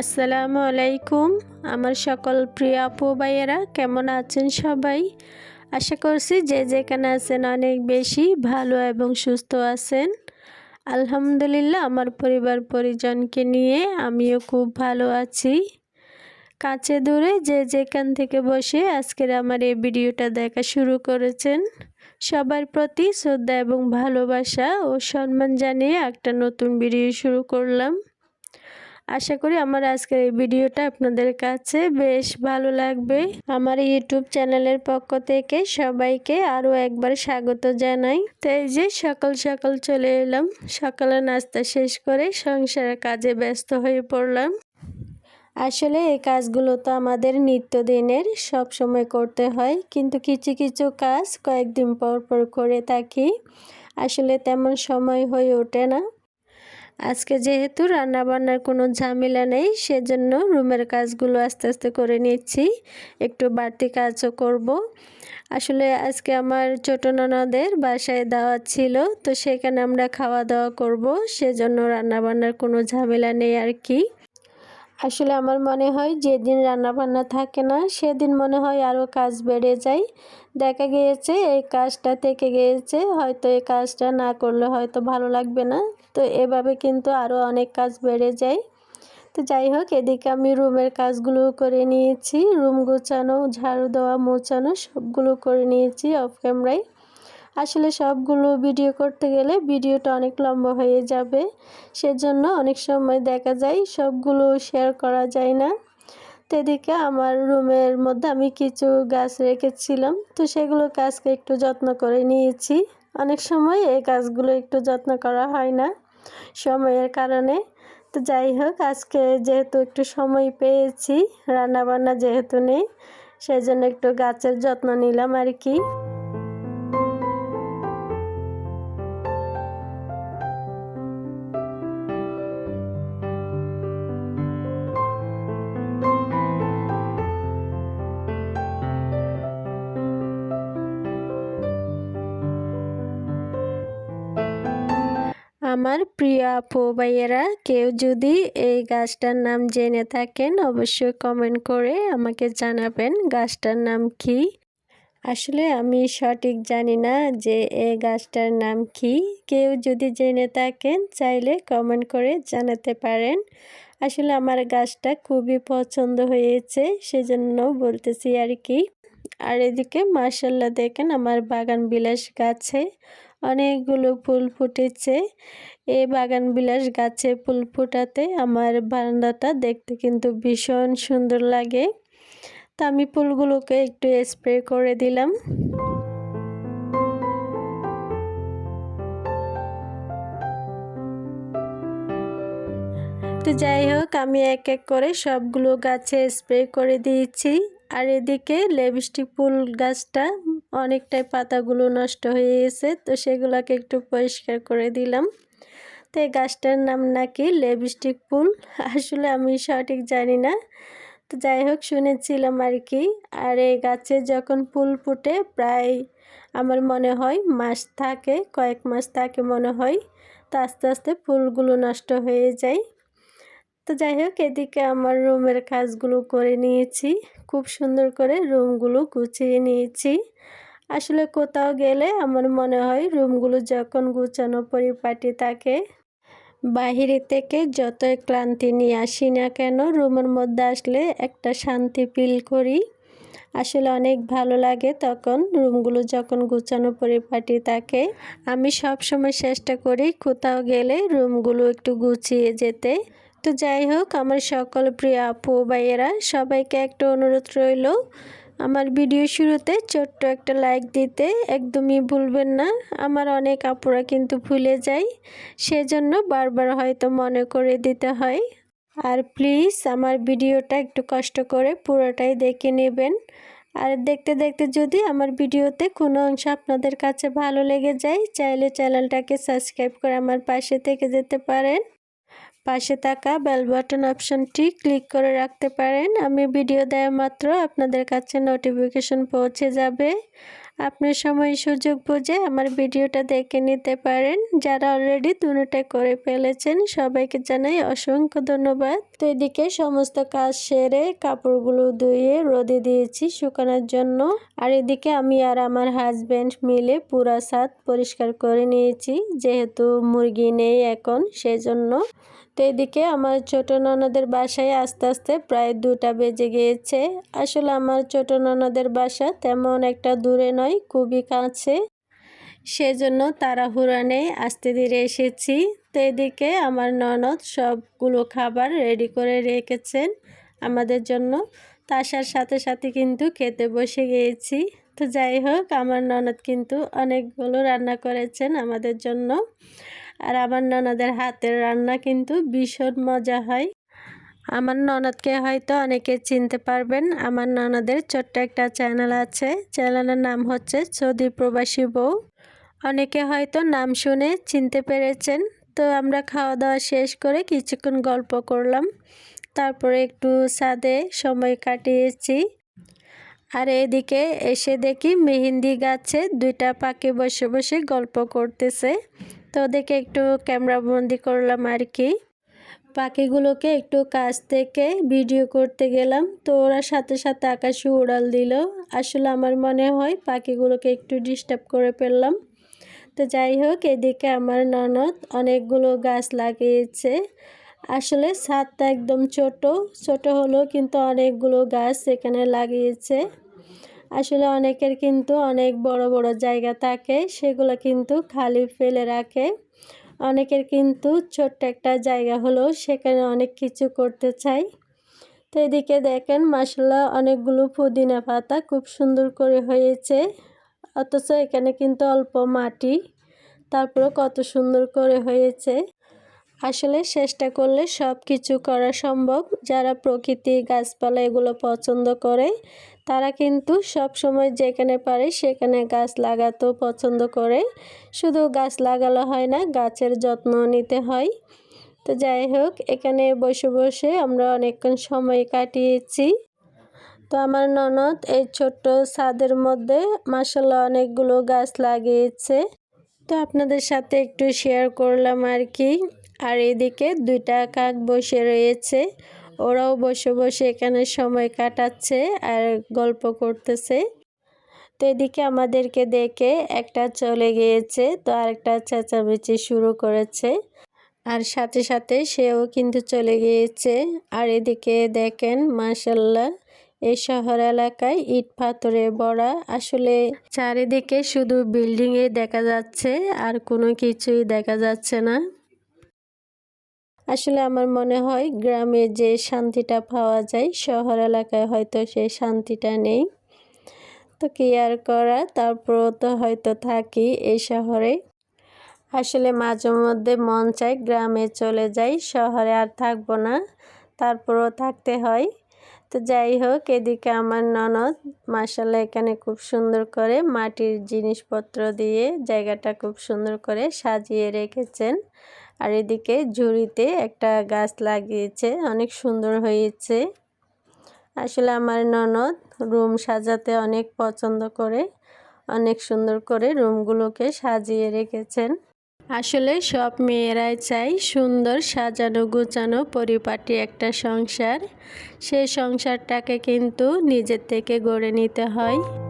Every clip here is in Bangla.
আসসালামু আলাইকুম, আমার সকল প্রিয় আপু ভাইয়েরা, কেমন আছেন সবাই? আশা করছি যে যেখানে আছেন অনেক বেশি ভালো এবং সুস্থ আছেন। আলহামদুলিল্লাহ, আমার পরিবার পরিজনকে নিয়ে আমিও খুব ভালো আছি। কাছে দূরে যে যেখান থেকে বসে আজকের আমার এই ভিডিওটা দেখা শুরু করেছেন, সবার প্রতি শ্রদ্ধা এবং ভালোবাসা ও সম্মান জানিয়ে একটা নতুন ভিডিও শুরু করলাম। আশা করি আমার আজকের এই ভিডিওটা আপনাদের কাছে বেশ ভালো লাগবে। আমার ইউটিউব চ্যানেলের পক্ষ থেকে সবাইকে আরও একবার স্বাগত জানাই। তো এই যে সকাল সকাল চলে এলাম। সকালে নাস্তা শেষ করে সংসারের কাজে ব্যস্ত হয়ে পড়লাম। আসলে এই কাজগুলো তো আমাদের নিত্যদিনের সব সময় করতে হয়। কিন্তু কিছু কিছু কাজ কয়েকদিন পর পর করে থাকি। আসলে তেমন সময় হয়ে ওঠে না। আজকে যেহেতু রান্নাবান্নার কোনো ঝামেলা নেই, সেজন্য রুমের কাজগুলো আস্তে আস্তে করে নিচ্ছি একটু বাড়তি কাজও করব। আসলে আজকে আমার ছোট ননদের বাসায় দাওয়াত ছিল, তো সেখানে আমরা খাওয়া দাওয়া করব, সেজন্য রান্নাবান্নার কোনো ঝামেলা নেই আর কি আসলে আমার মনে হয় যেদিন রান্নাবান্না থাকে না, সেদিন মনে হয় আরও কাজ বেড়ে যায়। দেখা গিয়েছে এই কাজটা থেকে গিয়েছে, হয়তো এই কাজটা না করলে হয়তো ভালো লাগবে না। তো এভাবে কিন্তু আরও অনেক কাজ বেড়ে যায়। তো যাই হোক, এদিকে আমি রুমের কাজগুলো করে নিয়েছি। রুম গোছানো, ঝাড়ু দেওয়া, মোছানো, সবগুলো করে নিয়েছি অফ ক্যামেরায় আসলে সবগুলো ভিডিও করতে গেলে ভিডিওটা অনেক লম্বা হয়ে যাবে। সেজন্য অনেক সময় দেখা যায় সবগুলো শেয়ার করা যায় না। তো এদিকে আমার রুমের মধ্যে আমি কিছু গাছ রেখেছিলাম। তো সেগুলো কাজকে একটু যত্ন করে নিয়েছি। অনেক সময় এই গাছগুলো একটু যত্ন করা হয় না সময়ের কারণে। তো যাই হোক, আজকে যেহেতু একটু সময় পেয়েছি, রান্নাবান্না যেহেতু নেই সেই জন্য একটু গাছের যত্ন নিলাম আর কি। আমার প্রিয় আপু ভাইয়েরা, কেউ যদি এই গাছটার নাম জেনে থাকেন, অবশ্যই কমেন্ট করে আমাকে জানাবেন গাছটার নাম কি। আসলে আমি সঠিক জানি না যে এই গাছটার নাম কি। কেউ যদি জেনে থাকেন, চাইলে কমেন্ট করে জানাতে পারেন। আসলে আমার গাছটা খুবই পছন্দ হয়েছে, সেজন্য বলতেছি আর কি। আর এদিকে মার্শাল্লাহ দেখেন আমার বাগান বিলাস গাছে। অনেকগুলো ফুল ফুটেছে। এই বাগান বিলাস গাছে ফুল ফুটাতে আমার বারান্দাটা দেখতে কিন্তু ভীষণ সুন্দর লাগে। তা আমি ফুলগুলোকে একটু স্প্রে করে দিলাম। তো যাই হোক, আমি এক এক করে সবগুলো গাছে স্প্রে করে দিয়েছি। আর এদিকে লিপস্টিক ফুল গাছটা অনেকটাই পাতাগুলো নষ্ট হয়ে গেছে, তো সেগুলোকে একটু পরিষ্কার করে দিলাম। তো এই গাছটার নাম নাকি লিপস্টিক ফুল। আসলে আমি সঠিক জানি না। তো যাই হোক, শুনেছিলাম আর কি। আর এই গাছে যখন ফুল ফুটে, প্রায় আমার মনে হয় মাস থাকে, কয়েক মাস থাকে মনে হয়, তো আস্তে আস্তে ফুলগুলো নষ্ট হয়ে যায়। তো যাই হোক, এদিকে আমার রুমের কাজগুলো করে নিয়েছি। খুব সুন্দর করে রুমগুলো গুছিয়ে নিয়েছি। আসলে কোথাও গেলে আমার মনে হয় রুমগুলো যখন গুছানো পরিপাটি থাকে, বাহিরে থেকে যতই ক্লান্তি নিয়ে আসি না কেন, রুমের মধ্যে আসলে একটা শান্তি ফিল করি। আসলে অনেক ভালো লাগে তখন রুমগুলো যখন গুছানো পরিপাটি থাকে। আমি সব সময় চেষ্টা করি কোথাও গেলে রুমগুলো একটু গুছিয়ে যেতে। তো যাই হোক, আমার সকল প্রিয় আপু ভাইয়েরা, সবাইকে একটা অনুরোধ রইল। আমার ভিডিও শুরুতে ছোট্ট একটা লাইক দিতে, একদমই ভুলবেন না। আমার অনেক আপুরা কিন্তু ভুলে যায়, সেজন্য বারবার হয়তো মনে করে দিতে হয়। আর প্লিজ আমার ভিডিওটা একটু কষ্ট করে পুরোটাই দেখে নেবেন। আর দেখতে দেখতে যদি আমার ভিডিওতে কোনো অংশ আপনাদের কাছে ভালো লেগে যায়, চাইলে চ্যানেলটাকে সাবস্ক্রাইব করে আমার পাশে থেকে যেতে পারেন। পাশে থাকা বেল বাটন অপশনটি ক্লিক করে রাখতে পারেন। আমি ভিডিও দেওয়া মাত্র আপনাদের কাছে নোটিফিকেশন পৌঁছে যাবে। আপনি সময় সুযোগ বুঝে আমার ভিডিওটা দেখে নিতে পারেন। যারা অলরেডি দুটোটা করে ফেলেছেন, সবাইকে জানাই অসংখ্য ধন্যবাদ। তো এদিকে সমস্ত কাজ সেরে কাপড়গুলো ধুয়ে রোদে দিয়েছি শুকানোর জন্য। আর এদিকে আমি আর আমার হাজব্যান্ড মিলে পুরা ছাদ পরিষ্কার করে নিয়েছি। যেহেতু মুরগি নেই এখন, সেজন্য তো এদিকে আমার ছোট ননদের বাসায় আস্তে আস্তে প্রায় দুটা বেজে গিয়েছে। আসলে আমার ছোট ননদের বাসা তেমন একটা দূরে নয়, খুবই কাছে। সেজন্য তাড়াহুড়া নেই, আস্তে ধীরে এসেছি। তো এদিকে আমার ননদ সবগুলো খাবার রেডি করে রেখেছেন আমাদের জন্য। তাসার সাথে সাথে কিন্তু খেতে বসে গিয়েছি। তো যাই হোক, আমার ননদ কিন্তু অনেকগুলো রান্না করেছেন আমাদের জন্য। আর আমার ননদের হাতের রান্না কিন্তু ভীষণ মজা হয়। আমার ননদকে হয়তো অনেকে চিনতে পারবেন, আমার ননদের ছোট্ট একটা চ্যানেল আছে। চ্যানেলের নাম হচ্ছে সৌদি প্রবাসী বউ। অনেকে হয়তো নাম শুনে চিনতে পেরেছেন। তো আমরা খাওয়া দাওয়া শেষ করে কিছুক্ষণ গল্প করলাম। তারপরে একটু সাদে সময় কাটিয়েছি। আর এদিকে এসে দেখি মেহেন্দি গাছে দুইটা পাখি বসে বসে গল্প করতেছে। তো ওদেরকে একটু ক্যামেরা বন্দি করলাম আর কি। পাখিগুলোকে একটু কাছ থেকে ভিডিও করতে গেলাম। তো ওরা সাথে সাথে আকাশে উড়াল দিল। আসলে আমার মনে হয় পাখিগুলোকে একটু ডিস্টার্ব করে ফেললাম। তো যাই হোক, এদিকে আমার ননদ অনেকগুলো গাছ লাগিয়েছে। আসলে ছাদটা একদম ছোট। ছোট হলেও কিন্তু অনেকগুলো গাছ এখানে লাগিয়েছে। আসলে অনেকের কিন্তু অনেক বড় বড় জায়গা থাকে, সেগুলো কিন্তু খালি ফেলে রাখে। অনেকের কিন্তু ছোট্ট একটা জায়গা হলেও সেখানে অনেক কিছু করতে চাই তো এদিকে দেখেন মাসাল্লাহ অনেকগুলো পুদিনা পাতা খুব সুন্দর করে হয়েছে। অথচ এখানে কিন্তু অল্প মাটি তারপরে কত সুন্দর করে হয়েছে। আসলে চেষ্টা করলে সব কিছু করা সম্ভব। যারা প্রকৃতি গাছপালা এগুলো পছন্দ করে তারা কিন্তু সব সময় যেখানে পারে সেখানে গাছ লাগাতেও পছন্দ করে। শুধু গাছ লাগালো হয় না, গাছের যত্ন নিতে হয়। তো যাই হোক, এখানে বসে বসে আমরা অনেকক্ষণ সময় কাটিয়েছি। তো আমার ননদ এই ছোট্ট ছাদের মধ্যে মাসাল্লাহ অনেকগুলো গাছ লাগিয়েছে। তো আপনাদের সাথে একটু শেয়ার করলাম আর কি। আর এদিকে দুইটা কাক বসে রয়েছে। ওরাও বসে বসে এখানে সময় কাটাচ্ছে আর গল্প করতেছে। তো এদিকে আমাদেরকে দেখে একটা চলে গিয়েছে, তো আরেকটা চেঁচামেচি শুরু করেছে। আর সাথে সাথে সেও কিন্তু চলে গিয়েছে। আর এদিকে দেখেন মাসাল্লাহ এই শহর এলাকায় ইট পাথরে বড়া আসলে চারিদিকে শুধু বিল্ডিংয়ে দেখা যাচ্ছে, আর কোনো কিছুই দেখা যাচ্ছে না। আসলে আমার মনে হয় গ্রামে যে শান্তিটা পাওয়া যায়, শহর এলাকায় হয়তো সেই শান্তিটা নেই। তো কি আর করা? তারপরও তো হয়তো থাকি এই শহরে। আসলে মাঝে মধ্যে মন চাই গ্রামে চলে যাই, শহরে আর থাকব না, তারপরও থাকতে হয়। তো যাই হোক, এদিকে আমার ননদ মাসাল্লাহ এখানে খুব সুন্দর করে মাটির জিনিসপত্র দিয়ে জায়গাটা খুব সুন্দর করে সাজিয়ে রেখেছেন। আর এদিকে ঝুড়িতে একটা গাছ লাগিয়েছে, অনেক সুন্দর হয়েছে। আসলে আমার ননদ রুম সাজাতে অনেক পছন্দ করে, অনেক সুন্দর করে রুমগুলোকে সাজিয়ে রেখেছেন। আসলে সব মেয়েরাই চাই সুন্দর সাজানো গুছানো পরিপাটি একটা সংসার। সেই সংসারটাকে কিন্তু নিজের থেকে গড়ে নিতে হয়।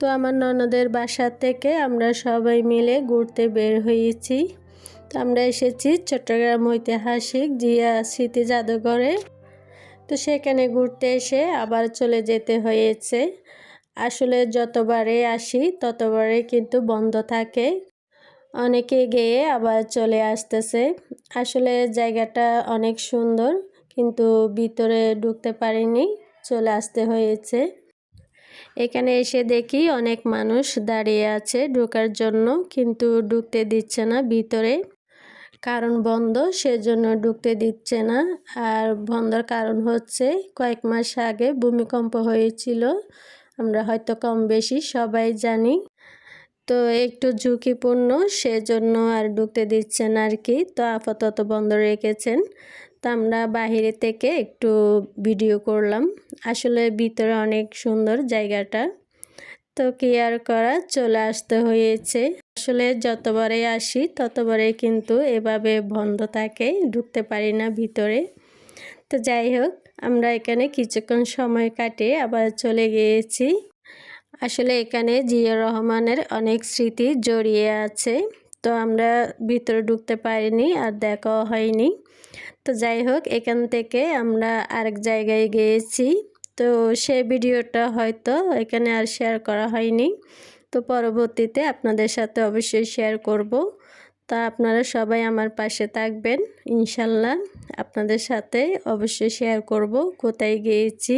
তো আমার ননদের বাসা থেকে আমরা সবাই মিলে ঘুরতে বের হয়েছি। তো আমরা এসেছি চট্টগ্রাম ঐতিহাসিক জিয়া স্মৃতি জাদুঘরে। তো সেখানে ঘুরতে এসে আবার চলে যেতে হয়েছে। আসলে যতবারে আসি ততবারে কিন্তু বন্ধ থাকে। অনেকে গিয়ে আবার চলে আসতেছে। আসলে জায়গাটা অনেক সুন্দর, কিন্তু ভিতরে ঢুকতে পারিনি, চলে আসতে হয়েছে। এখানে এসে দেখি অনেক মানুষ দাঁড়িয়ে আছে ঢোকার জন্য, কিন্তু ঢুকতে দিচ্ছে না ভিতরে। কারণ বন্ধ, সেজন্য ঢুকতে দিচ্ছে না। আর বন্ধর কারণ হচ্ছে, কয়েক মাস আগে ভূমিকম্প হয়েছিল। আমরা হয়তো কম বেশি সবাই জানি। তো একটু ঝুঁকিপূর্ণ, সেজন্য আর ঢুকতে দিচ্ছেন আর কি। তো আপাতত বন্ধ রেখেছেন। তো আমরা বাহিরে থেকে একটু ভিডিও করলাম। আসলে ভিতরে অনেক সুন্দর জায়গাটা। তো কি আর করা চলে আসতে হয়েছে। আসলে যতবারে আসি, ততবারে কিন্তু এভাবে বন্ধ থাকে, ঢুকতে পারি না ভিতরে। তো যাই হোক, আমরা এখানে কিছুক্ষণ সময় কাটিয়ে আবার চলে গিয়েছি। আসলে এখানে জিয়া রহমানের অনেক স্মৃতি জড়িয়ে আছে। তো আমরা ভিতরে ঢুকতে পারিনি আর দেখাও হয়নি। তো যাই হোক, এখান থেকে আমরা আরেক জায়গায় গিয়েছি। তো সে ভিডিওটা হয়তো এখানে আর শেয়ার করা হয়নি। তো পরবর্তীতে আপনাদের সাথে অবশ্যই শেয়ার করব। তা আপনারা সবাই আমার পাশে থাকবেন, ইনশাল্লাহ। আপনাদের সাথে অবশ্যই শেয়ার করব, কোথায় গিয়েছি।